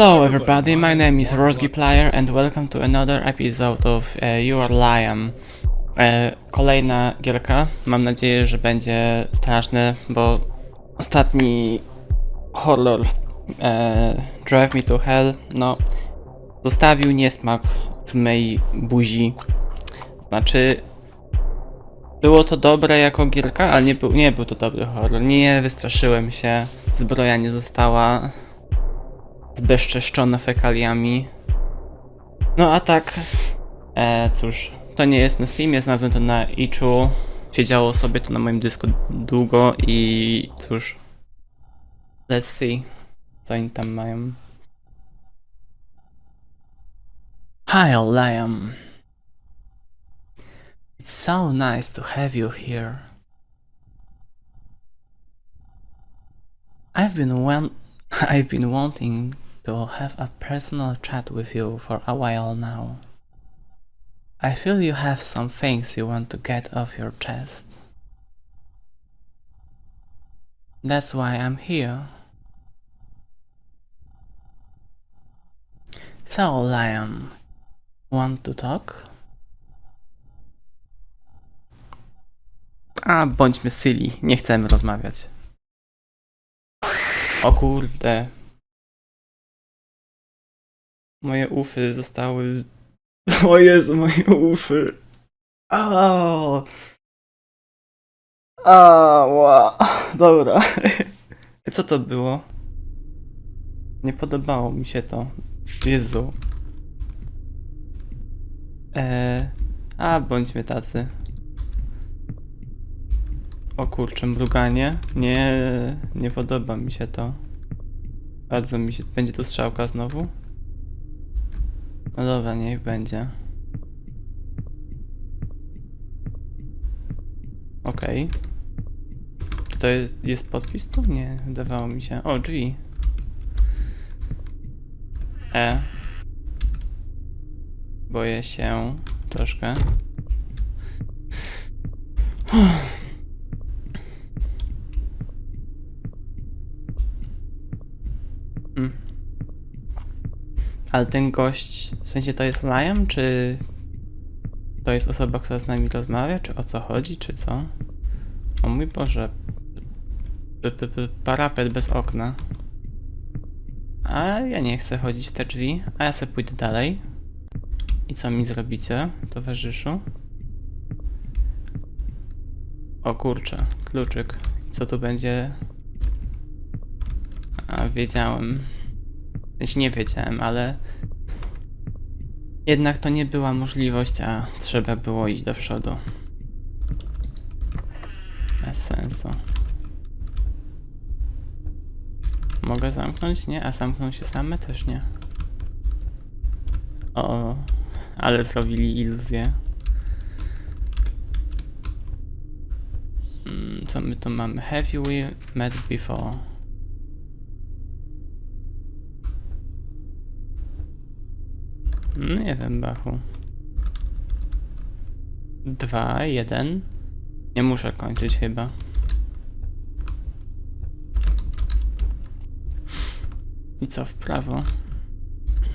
Hello everybody, my name is Rosgiplier and welcome to another episode of uh, You Are Lion. E, kolejna gierka, mam nadzieję, że będzie straszny, bo ostatni horror e, Drive Me to Hell, no, zostawił niesmak w mej buzi. Znaczy, było to dobre jako gierka, ale nie był, nie był to dobry horror. Nie wystraszyłem się, zbroja nie została zbezczeszczona fekaliami. No a tak, e, cóż, to nie jest na Steamie, znalazłem to na Itchu. Siedziało sobie to na moim dysku długo i cóż, let's see, co oni tam mają. Hi, Liam. It's so nice to have you here. I've been I've been wanting to have a personal chat with you for a while now. I feel you have some things you want to get off your chest. That's why I'm here. So, Liam, want to talk? A, bądźmy silly, nie chcemy rozmawiać. O kurde. Moje ufy zostały. O Jezu, moje ufy. Aaaa. Ała. Dobra. Co to było? Nie podobało mi się to. Jezu. Eee. A, bądźmy tacy. O kurczę, mruganie? Nie, nie podoba mi się to. Bardzo mi się... Będzie tu strzałka znowu? No dobra, niech będzie. Okej. Tutaj jest podpis tu? Nie, wydawało mi się. O, drzwi. E. Boję się troszkę. Mm. Ale ten gość, w sensie to jest Liam, czy to jest osoba, która z nami rozmawia, czy o co chodzi, czy co? O mój Boże. P -p -p Parapet bez okna. A ja nie chcę chodzić w te drzwi, a ja sobie pójdę dalej. I co mi zrobicie, towarzyszu? O kurczę, kluczyk. I co tu będzie? A, wiedziałem. Sensie nie wiedziałem, ale... Jednak to nie była możliwość, a trzeba było iść do przodu. Bez sensu. Mogę zamknąć? Nie? A zamkną się same? Też nie. O, ale zrobili iluzję. Mm, Co my tu mamy? Have you met before? Nie wiem, Bachu. Dwa, jeden. Nie muszę kończyć chyba. I co w prawo?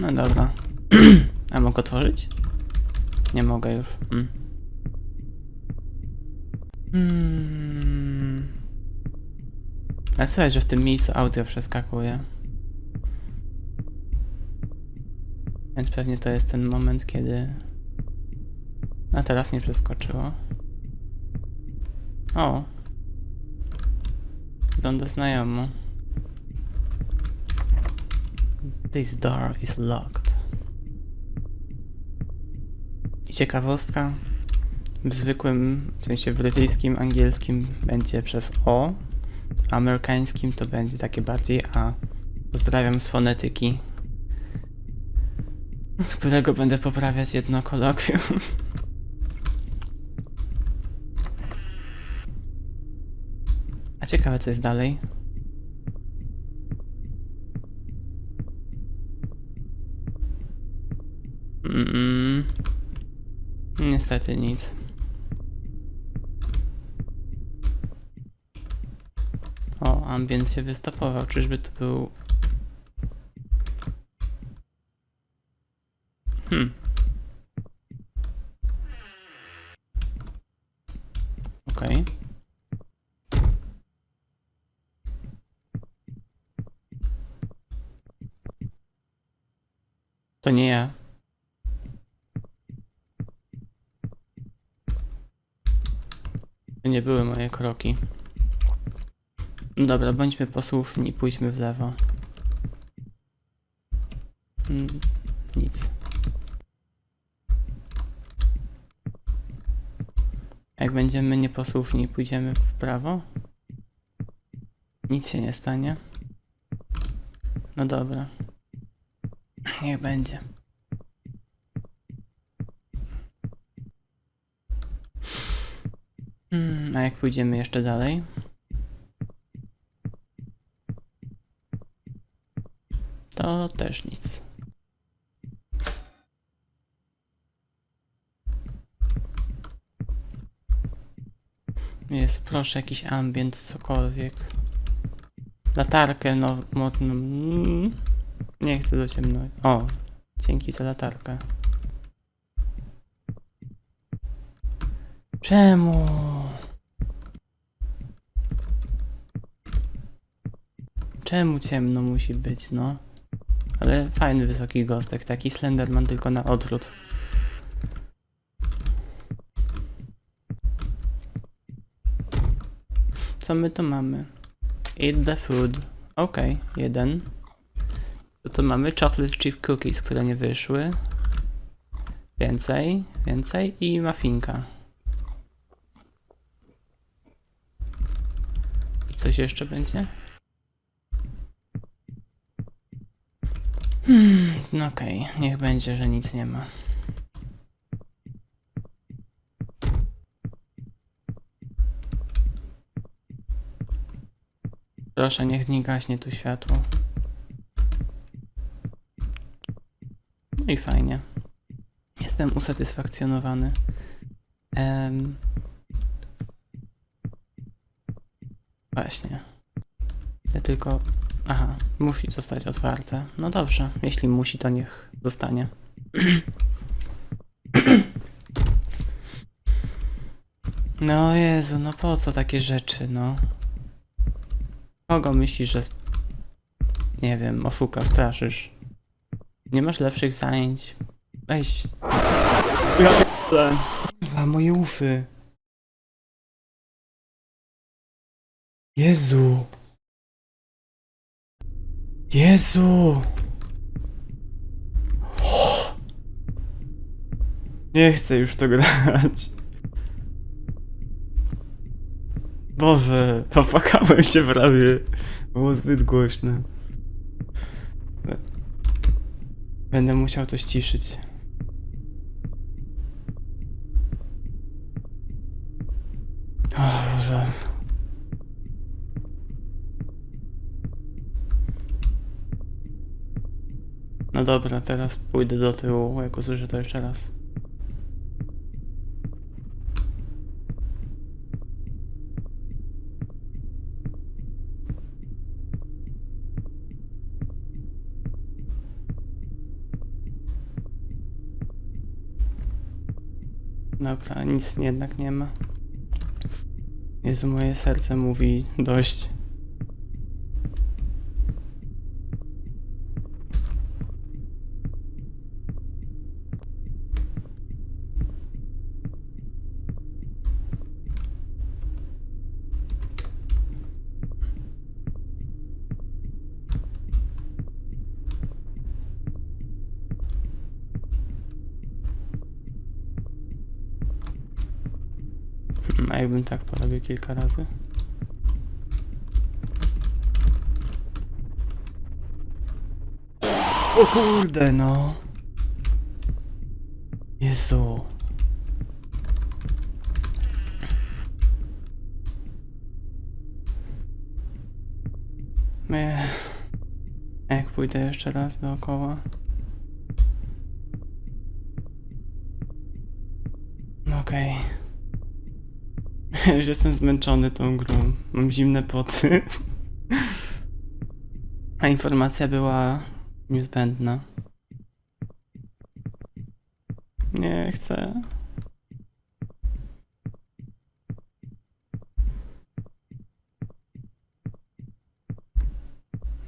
No dobra. A mogę otworzyć? Nie mogę już. Mm. Hmm. A słychać, że w tym miejscu audio przeskakuje. Więc pewnie to jest ten moment, kiedy... A teraz nie przeskoczyło. O! Wygląda znajomo. This door is locked. I ciekawostka. W zwykłym, w sensie brytyjskim, angielskim będzie przez O. Amerykańskim to będzie takie bardziej A. Pozdrawiam z fonetyki którego będę poprawiać jedno kolokwium. A ciekawe co jest dalej. Mm, niestety nic. O, ambient się wystopował. Czyżby to był Hmm. Okej. To nie ja. To nie były moje kroki. Dobra, bądźmy posłuszni, pójdźmy w lewo. Mm, nic. Jak będziemy nieposłuszni, pójdziemy w prawo? Nic się nie stanie. No dobra. Niech będzie. Hmm, a jak pójdziemy jeszcze dalej? To też nic. Jest, proszę, jakiś ambient, cokolwiek. Latarkę, no, mo, no mm, nie chcę do ciemno. O, dzięki za latarkę. Czemu? Czemu ciemno musi być, no? Ale fajny wysoki gostek, taki Slenderman tylko na odwrót. Co my tu mamy? Eat the food. Okej, jeden. To tu mamy chocolate chip cookies, które nie wyszły. Więcej, więcej i mafinka. I coś jeszcze będzie? Hmm, okej, niech będzie, że nic nie ma. Proszę, niech nie gaśnie tu światło. No i fajnie. Jestem usatysfakcjonowany. Em... Właśnie. Ja tylko. Aha, musi zostać otwarte. No dobrze, jeśli musi, to niech zostanie. No Jezu, no po co takie rzeczy, no? Kogo myślisz, że... Nie wiem, oszukasz, straszysz? Nie masz lepszych zajęć? Weź... Ja p***le. Moje uszy. Jezu. Jezu. Nie chcę już to grać. Boże, popłakałem się prawie. Było zbyt głośne. Będę musiał to ściszyć. O Boże. No dobra, teraz pójdę do tyłu, jak usłyszę to jeszcze raz. Dobra, nic jednak nie ma. Jezu, moje serce mówi dość. A jakbym tak porobił kilka razy? O kurde, no. Jezu. Nie. Jak pójdę jeszcze raz dookoła? No Okej. Już jestem zmęczony tą grą. Mam zimne poty. A informacja była niezbędna. Nie chcę.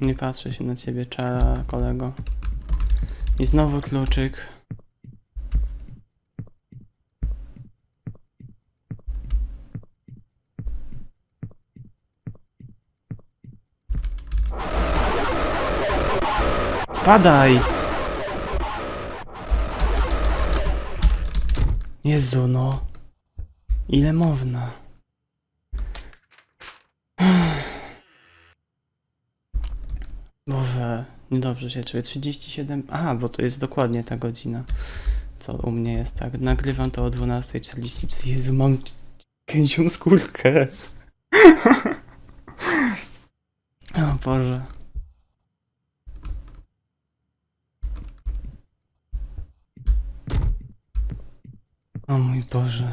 Nie patrzę się na ciebie, czara, kolego. I znowu kluczyk. Spadaj! Jezu, no. Ile można? Boże, niedobrze się czuję. 37. Aha, bo to jest dokładnie ta godzina. Co u mnie jest tak. Nagrywam to o 12.44. Jezu, mam pięcią skórkę. o Boże. O mój Boże.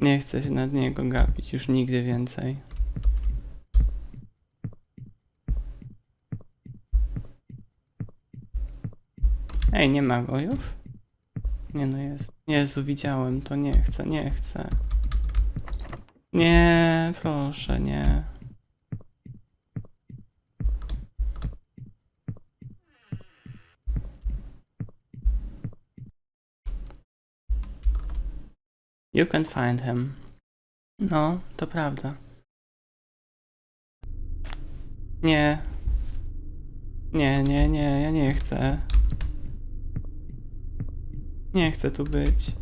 Nie chcę się nad niego gapić już nigdy więcej. Ej, nie ma go już? Nie no jest. Jezu, widziałem to, nie chcę, nie chcę. Nie, proszę, nie. You can find him. No, to prawda. Nie. Nie, nie, nie, ja nie chcę. Nie chcę tu być.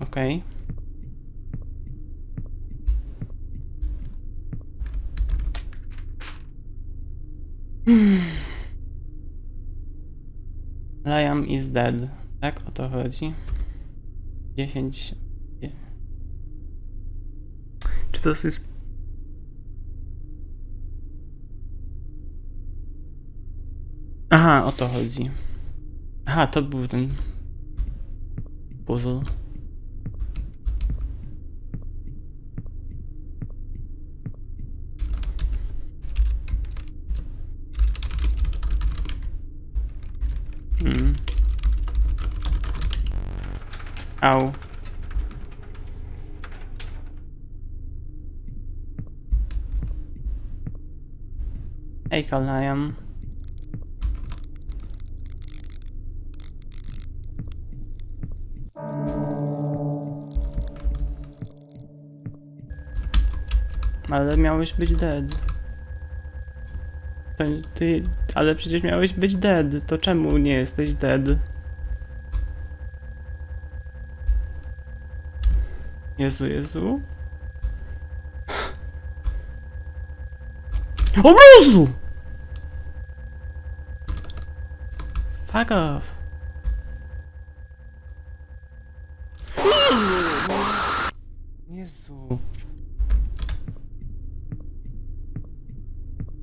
Okej. Liam is dead. Tak o to chodzi. 10. nie. Czy to jest. Aha, o to chodzi. Aha, to był ten. Puzzle. Mm. Au. Hej, Liam. Ale miałeś być dead. To ty, ale przecież miałeś być dead. To czemu nie jesteś dead? Jezu, Jezu. O Jezu! Fuck off. Jezu.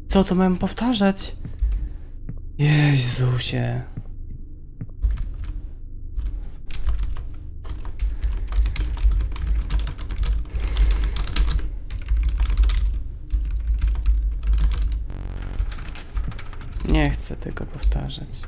Co to mam powtarzać? Jezusie. Nie chcę tego powtarzać.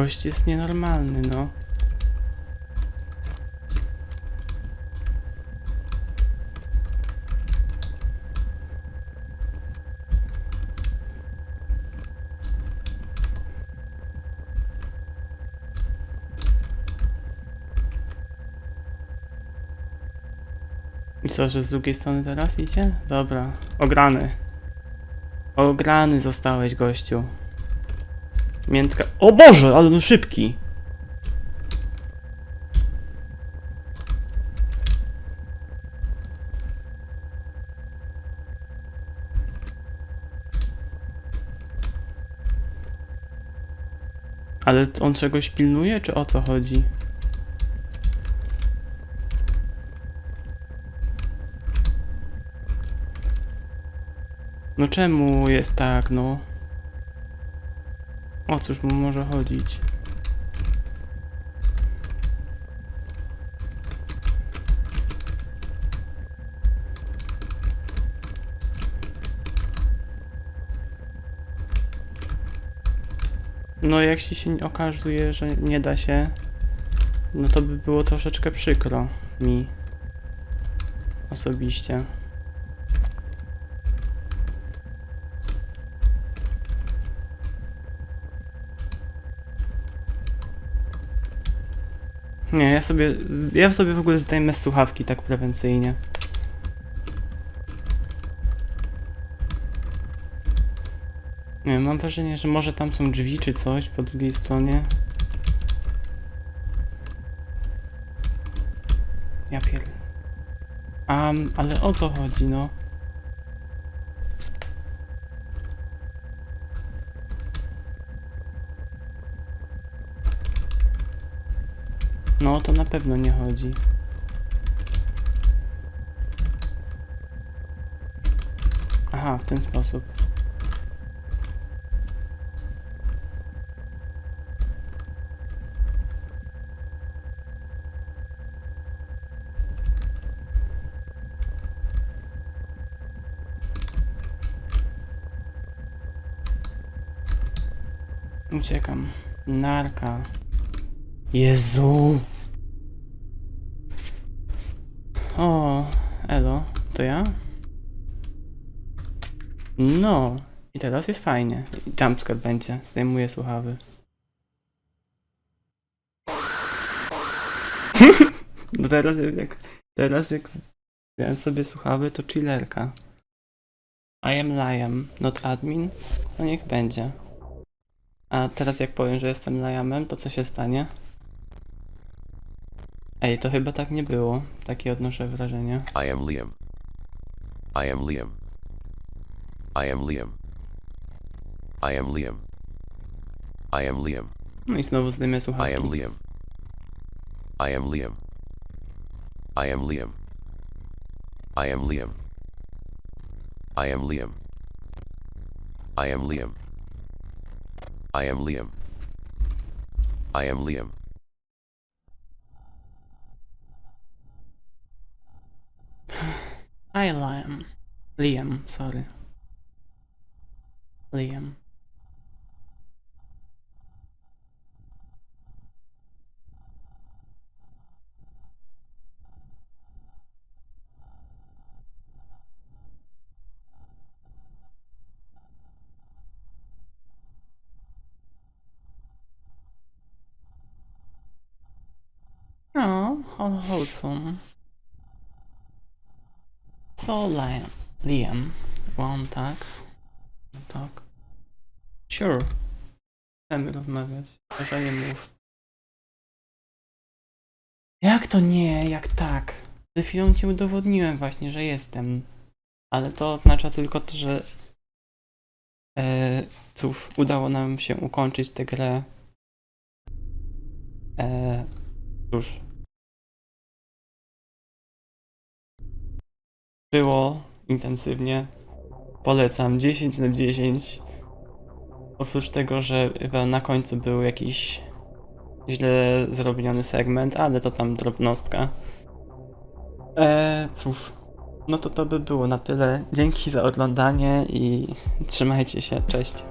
Gość jest nienormalny, no. I co, że z drugiej strony teraz idzie? Dobra, ograny. Ograny zostałeś, gościu. Miętka... O Boże, ale on szybki! Ale on czegoś pilnuje, czy o co chodzi? No czemu jest tak, no? O cóż mu może chodzić? No się się okazuje, że nie da się, no to by było troszeczkę przykro mi osobiście. Nie, ja sobie, ja sobie w ogóle zdejmę słuchawki tak prewencyjnie. Nie mam wrażenie, że może tam są drzwi czy coś po drugiej stronie. Ja pier... A, ale o co chodzi, no? No, to na pewno nie chodzi. Aha, w ten sposób. Uciekam. Narka. Jezu. O, elo, to ja? No, i teraz jest fajnie. Jumpscare będzie, zdejmuję słuchawy. no teraz jak, teraz jak zdjąłem sobie słuchawy, to chillerka. I am Liam, not admin, no niech będzie. A teraz jak powiem, że jestem Liamem, to co się stanie? Ej, to chyba tak nie było. Takie odnoszę wrażenie. I am Liam. I am Liam. I am Liam. I am Liam. I am Liam. No i znowu zdejmę I słuchawki. am Liam. I am Liam. I am Liam. I am Liam. I am Liam. I am Liam. I am Liam. I am Liam. Liam. Liam, sorry. Liam. Oh, how wholesome. So Liam, Liam, one tak, tak. Sure. Chcemy rozmawiać, proszę nie mów. Jak to nie, jak tak? Przed chwilą ci udowodniłem właśnie, że jestem. Ale to oznacza tylko to, że e, cóż, udało nam się ukończyć tę grę. E, cóż, Było intensywnie. Polecam 10 na 10. Oprócz tego, że chyba na końcu był jakiś źle zrobiony segment, ale to tam drobnostka. Eee, cóż. No to to by było na tyle. Dzięki za oglądanie i trzymajcie się. Cześć.